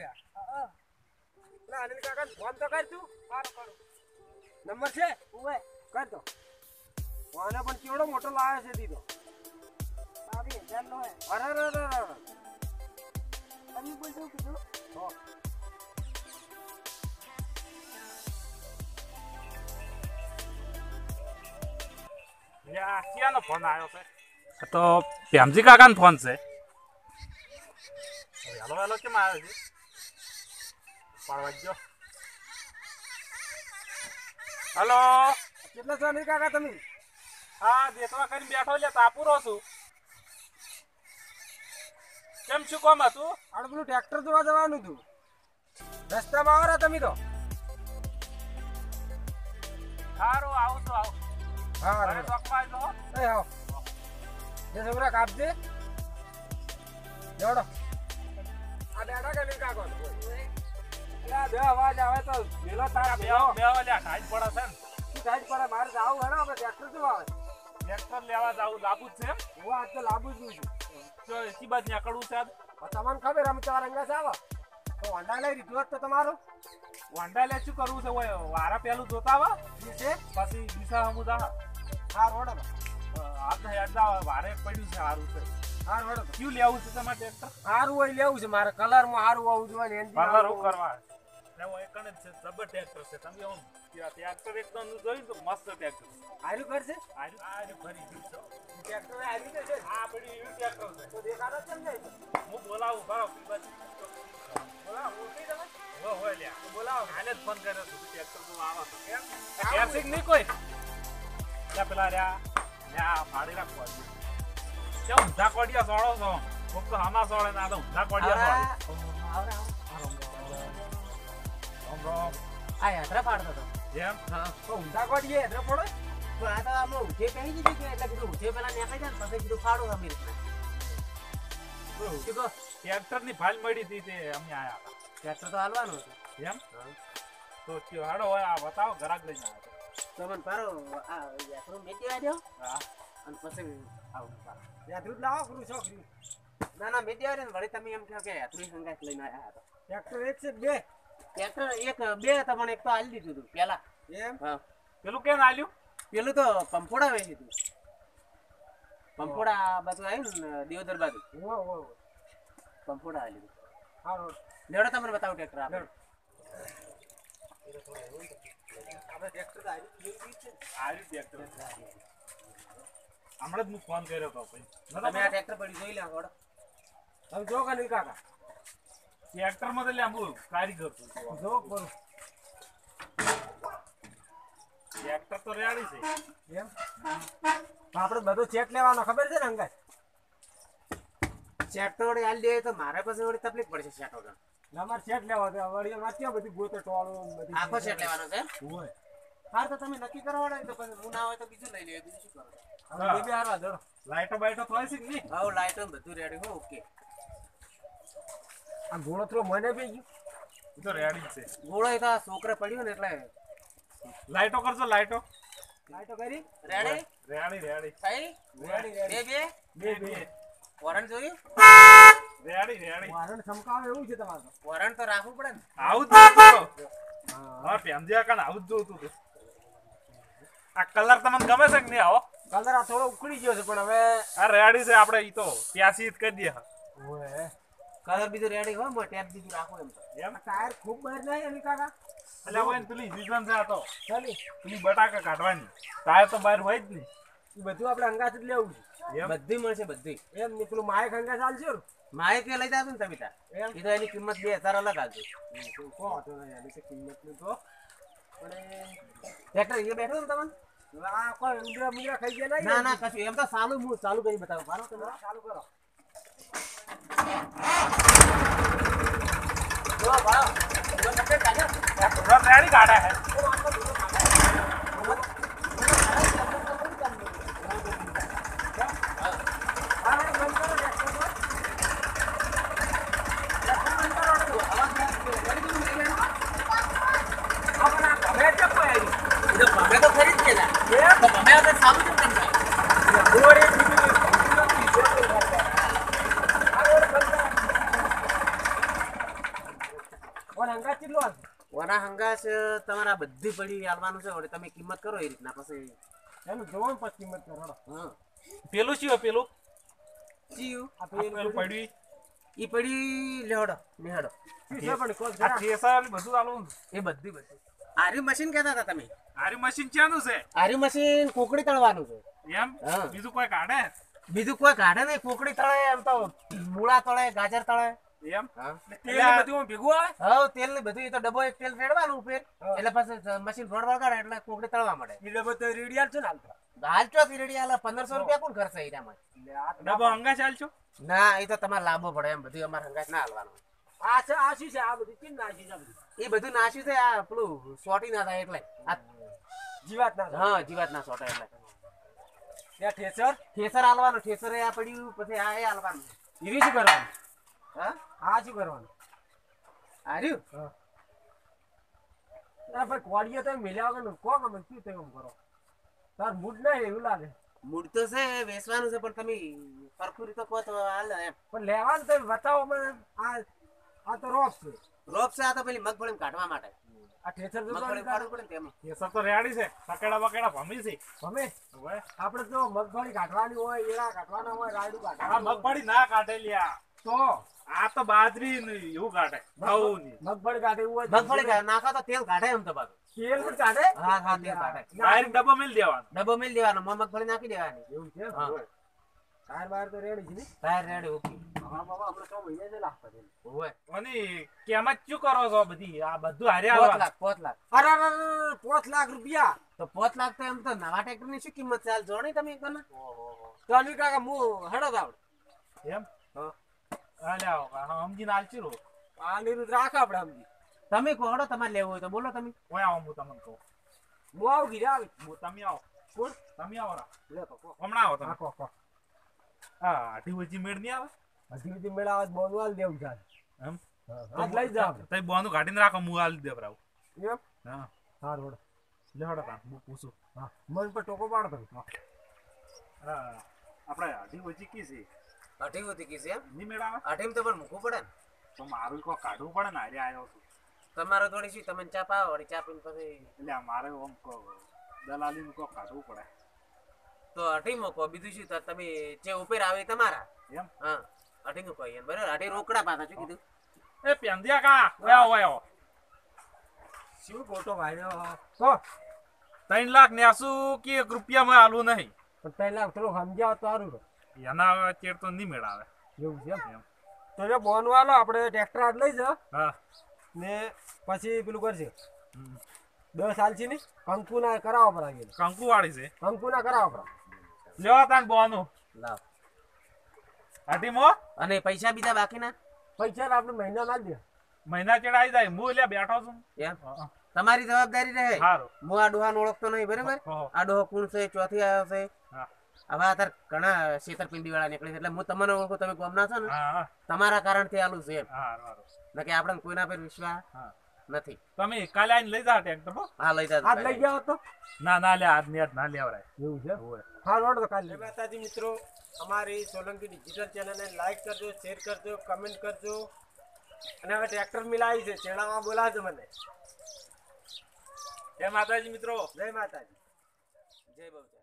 લ્યા લા અનિલ કાકા ફોન તો કર તું નંબર છે કર તો ફોને પણ કેવડો મોટો લાવ્યો છે દીધો અરે અરે અરે અરે હો. ક્યાંનો ફોન આવ્યો છે તો પ્યામજી કાકાનો ફોન છે વહેલો વહેલો કેમ આવ્યો છે પાડવા ગયો હલો? કેટલા છો અનિલ કાકા તમે? હા દેતવા કરીને બેઠો લે તાપુરો છું. કેમ શું કોમ હતું? આડ પેલું ટ્રેક્ટર જોવા જવાનું હતું. રસ્તામાં આવો તમે તો. સારું આવું છું આવું. હા ચોકમાં આવી જાઓ. એ આવો જે છોકરા કાપજે. જોડો આ બેઠા કે કાકો? બે અવાજ આવે તો વેલો તારા બે બે વાલ્યા ખાઈ પડે છે ને. શું થાય પડે? મારે જાવું હે આપણે ટ્રેક્ટર જોવા આવે? ટ્રેક્ટર લેવા જાવું લાંબુ જ છે હું આજ તો લાંબુ જ છું. તો એકી બાદ નીકળવું છે? તમને ખબર અમે તમારા અંગા છે આવો? તો હોન્ડા લઈ હોત તો તમારું? હોન્ડા લે શું કરવું છે? ઓય વારા પેલું જોતા વા છે? પછી દિશા સમુદા હા રોડો આજ હેડ વારે પડ્યું છે સારું છે. હા રોડો ક્યું લેવું છે તમારે ટ્રેક્ટર? સારું હોય લેવું છે. મારે કલરમાં સારું હોવું જોઈએ કલર કરવા? લેવો એક જ છે જબર ટ્રેક્ટર છે. તમે આમ ટ્રેક્ટર એકદમ જોયું તો મસ્ત ટ્રેક્ટર છે. હારું કરશે આર્યું આર્યું ફરી ગયું છે. ટ્રેક્ટર હારી જશે આ પડી એવી ટ્રેક્ટર છે. તો દેખાડો કેમ જાય હું બોલાવું બરો બાજુ. બોલાવો ઓળખી તમે હો હો લ્યા. હું બોલાવો. કાલે જ ફોન કર્યો ટ્રેક્ટર તો આવા તો કેમ ટ્રેફિક નહીં કોઈ. લ્યા પેલા રહ્યા લ્યા ફાડી રાખવા કેમ ઊંધા સોળો છો. ફક્ત આમાં સોળે ના તો ઊંધા કોડિયા સોળે. રામ રામ આ યાત્રા પાડતો હતો. જેમ તો ઊંધા એટલે પડો તો આ તો આમાં ઊંચે કહી દીધી કે એટલે કીધું ઊંચે પેલા નીકળી જાય પછી કીધું ફાડું અમે રીતના કીધું ટ્રેક્ટરની ફાઇલ મળી હતી તે અમે આયા ટ્રેક્ટર તો હાલવાનું છે હતા. એમ? તો કયો હાડો હોય આ બતાવો ઘરાક લઈને આવ્યો તો મને પારો આ યાત્રું મેકી આવ્યો. હા. અને પછી આવું દૂધ લાવો કરું છોકરી ના ના આવ્યો ને વળી તમે એમ કહો કે યાત્રું સંગાત લઈને આવ્યા હતા. ટ્રેક્ટર એક છે બે. ટ્રેક્ટર એક બે હતા પણ એક તો હાલી દીધું હતું પેલા. એમ? હા. પેલું કેમ હાલ્યું પેલું તો પંપોડા વેચી દીધું પંપોડા બાજુ આવ્યું ને દિયોદર બાજુ. હો હો હો. પંપોડા હાલી હા લેવડો તમને બતાવું ટ્રેક્ટર આપણે? હમણાં જ હું ફોન કર્યો હતો ભાઈ. તમે આ ટ્રેક્ટર પડી જોઈ લે વડો હવે જો કે નહીં કાકા. ટ્રેક્ટરમાં તો લે કારીગર છું જો પર ટ્રેક્ટર તો રેડી છે એમ આપણે બધો ચેક લેવાનો ખબર છે ને અંગાજ સેટ વડે હાલી દે તો મારે પાસે વળી તકલીફ પડશે સેટ વગર અમારે ચેટ લેવા છે વળી માં ક્યાં બધી ગોતો ટોળો બધી આખો ચેટ લેવાનો છે હોય હાર તો તમે નક્કી કરવા વાળા તો પછી હું ના હોય તો બીજું લઈ લેવું બીજું શું કરો હવે બે બે હારવા જડો લાઈટો બાઈટો થાય છે કે નહીં હા લાઈટો બધું રેડી હો ઓકે આ ઘોડો થોડો મને બી ગયું એ તો રેડી છે. ગોળો એ તો છોકરા પડ્યો ને એટલે લાઈટો કરજો લાઈટો. લાઈટો કરી. રેડી રેડી રેડી થઈ? રેડી રેડી બે બે? બે બે. વરણ જોયું? રેડી રેડી વારણ ચમકાવે એવું છે તમારું. વરણ તો રાખવું પડે ને. આવું જ જોતું હા પેમજી કાન આવું જ જોતું હતું. આ કલર તમને ગમે છે કે નહીં આવો? કલર આ થોડો ઉખડી ગયો છે પણ હવે આ રેડી છે આપણે ઈ તો પ્યાસી જ કરી દે ઓય કલર બીજો રેડી હોય મોય ટેપ બીજું રાખો એમ એમ? ટાયર ખૂબ બહાર નહીં એની કાકા. એટલે હોય ને પેલી સીઝન છે આ તો. ચાલી. પેલી બટાકા કાઢવાની. ટાયર તો બહાર હોય જ નહીં. એ બધું આપણે અંગાત જ લેવું છે. બધી મળશે બધી. એમ નીકળું પેલું માયક અંગા ચાલશે ને? માએ કે લઈ જાવ ને તમે તાર એમ? એ તો એની કિંમત બે હજાર અલગ આવજો તો કહો? તો નહીં એની તો. પણ ટ્રેક્ટર એ બેઠો ને તમને? ના ના કશું. એમ તો ચાલુ ચાલુ કરી બતાવો. મારો તમે ચાલુ કરો. જો ભાડો જો કમ્પ્લીટ કાઢો રેડી કાઢે હે હા હા બંધ કરો ટ્રેક્ટર તો. હા, પણ આ ગમે તે કોઈ આવી. એ તો ગમે તો ખરી જ છે ને એમ? તો ગમે વગર સારું કેમ તેમ થાય દોરી બીજી હંગાસ તમારા બધી પડી આલવાનું છે વળી તમે કિંમત કરો એ રીતના પછી. એનું જોવાનું પછી કિંમત કરો હા. પેલું શું હોય પેલું? ચિયું. આ પેલું પડી પડ્યું. ઈ પડી લેહડો નેહડો પણ કોલ આ ને બધું આલું. એ બધી બધી. આરી મશીન કહેતા હતા તમે? આરી મશીન ક્યાંનું છે? આરી મશીન કોકડી તળવાનું છે. એમ? હા. બીજું કોઈ કાઢે? બીજું કોઈ કાઢે નહીં કોકડી તળે એમ તો મૂળા તળે ગાજર તળે. એમ? તેલ બધું ભેગું આવે? હવે તેલ ને બધું એ તો ડબ્બો એક તેલ રેડવાનું ઉપર એટલે પછી મશીન રોડ વળગાડે એટલે કોકડી તળવા મળે. એ ડબ્બો રેડિયાલ છે ને હાલ તો. હાલ ચો પંદરસો રૂપિયા કોણ ખર્ચે એનામાં એટલે આ તો ડબ્બો હંગા ચાલશો ના એ તો તમારે લાંબો પડે એમ બધું અમારે હંગાત ના હાલવાનું. આ છે આ શું છે આ બધું કેમ નાખી છે એ બધું નાશ્યું છે આ પેલું સોટી ના થાય એટલે. જીવાત ના હા જીવાત ના સોટા એટલે. ત્યાં ઠેસર? ઠેસર હાલવાનું ઠેસર એ આ પડ્યું પછી આ એ હાલવાનું. એવી શું કરવાનું? હા? આ શું કરવાનું? ના ભાઈ કોડિયો તો મેલ્યા વગર કો ગમે? શું તમે કરો? તાર મૂડ ના એવું લાગે. મૂડ તો છે વેચવાનું છે પણ તમે સરખું તો કહો તો હાલ એમ. પણ લેવાનું તો બતાવો મને. આ આ તો રોપ છે. રોપ છે આ તો પેલી મગફળી કાઢવા માટે. આ ઠેસર તો મગફળી કાઢવું પડે તેમાં. થ્રેસર તો રેડી છે. સકેડા બકેડા ભમી છે. ભમે? હવે? આપણે તો મગફળી કાઢવાની હોય એડા કાઢવાના હોય રાયડું આ મગફળી ના કાઢે લ્યા તો આ તો બાજરી ને એવું કાઢે ઘઉં ની મગફળી કાઢે એવું મગફળી કાઢે, નાખો તો તેલ કાઢે એમ તો તેલ પણ કાઢે હા હા તેલ કાઢે ડાયરેક્ટ ડબ્બો મેલ દેવાનો. ડબ્બો મેલ દેવાનો મોં મગફળી નાખી દેવાની. એવું છે? હા. ટાયર બાયર તો રેડી છે ને? Tyre ready okay. હા બાબા આપણે છ મહિને જ લાગતા છે. ઓય અને કેમ શું કરો છો બધી? આ બધું હારે પોત આવવાનું. લાખ પોત લાખ. અરે અરે, અરે લાખ રૂપિયા. તો પોત લાખ તો એમ તો નવા ટ્રેક્ટરની શું કિંમત ચાલ જોણી તમે એક ને તો અનિલ કાકા હું હેડો આવડે. એમ? હા. અલ્યા સમજીને આલચી રહો આ નિરુદ્ધ રાખ આપણે સમજી તમે કહો તમારે લેવું હોય તો બોલો તમે. ઓય આવો હું તમને કહું. હું આવું ગીરા આવી. હું તમે આવો. કોણ તમે આવો રા. લે તો હમણાં આવો તમે. હા કો કો હા વચ્ચે મેળ નહીં આવે? હજી મેળ આવે આજ બોનું આલ દેવું છે એમ? આજ લઈ જાવ તઈ બોનું કાઢીને રાખો હું આલી દે બરાબર એમ? હા. હા રોડ. લેવડો તા હું પૂછું. હા. મન પર ટોકો પાડો તમે. હા. આપણે આઠી વચ્ચે કી છે. અઢી હોતી કી એમ? નહીં મેડા અઢી તો પણ મૂકવું પડે ને? તો મારું કોઈ કાઢવું પડે ને આજે આવ્યો છું. તમારો થોડી શું તમે ચા પાવો વળી ચા પીને પછી એટલે મારે દલાલી કો દલાલીનું કોઈ કાઢવું પડે. તો અઢી મૂકો બીજું શું તમે જે ઉપર આવે તમારા? એમ? હા અઢી નું એમ બરાબર? અઢી રોકડા પાછા શું કીધું? એ પેંદિયા કા? ઓયા ઓયા શું ખોટો વાયરો તો ત્રણ લાખ નેસું કે રૂપિયામાં આલું નહીં. પણ ત્રણ લાખ થોડું સમજાવ તો સારું. એના ચેડ તો નહીં મેળાવે. એવું છે એમ? તો જો બોન વાલો આપણે ટ્રેક્ટર આજ લઈ જા હા. ને પછી પેલું કરશે દસ સાલ છે ને કંકુના કરાવવા પડે આગળ. કંકુ વાળી છે? કંકુના કરાવવા પડે લેવા તાન બોનું. લાવ. હાટી મો. અને પૈસા બીજા બાકી ના? પૈસા આપણે મહિના ના દે. મહિના ચેડ આવી જાય હું એટલે બેઠો છું. એમ? તમારી જવાબદારી રહે. હું આ ડોહાને ઓળખતો નહીં બરાબર. આ ડોહો કોણ છે ચોથી આવ્યો છે? હવે અત્યારે ઘણા છેતરપિંડી વાળા નીકળે છે એટલે હું તમને ઓળખું તમે ગોમના છો ને તમારા કારણથી આલું છે એમ. આપણે કોઈના પર વિશ્વાસ નથી. તમે કાલે આઈને લઈ જાવ ટ્રેક્ટર પર હા લઈ જાવ આજ લઈ ગયા તો. ના ના લે આજ ને આજ ના લેવરાય. એવું છે? હા રોડ તો કાલે માતાજી મિત્રો અમારી સોલંકી ડિજિટલ ચેનલને લાઈક કરજો શેર કરજો કમેન્ટ કરજો. અને હવે ટ્રેક્ટર મિલાવી છે ચેડામાં બોલાવજો મને. જય માતાજી મિત્રો. જય માતાજી. જય બહુચર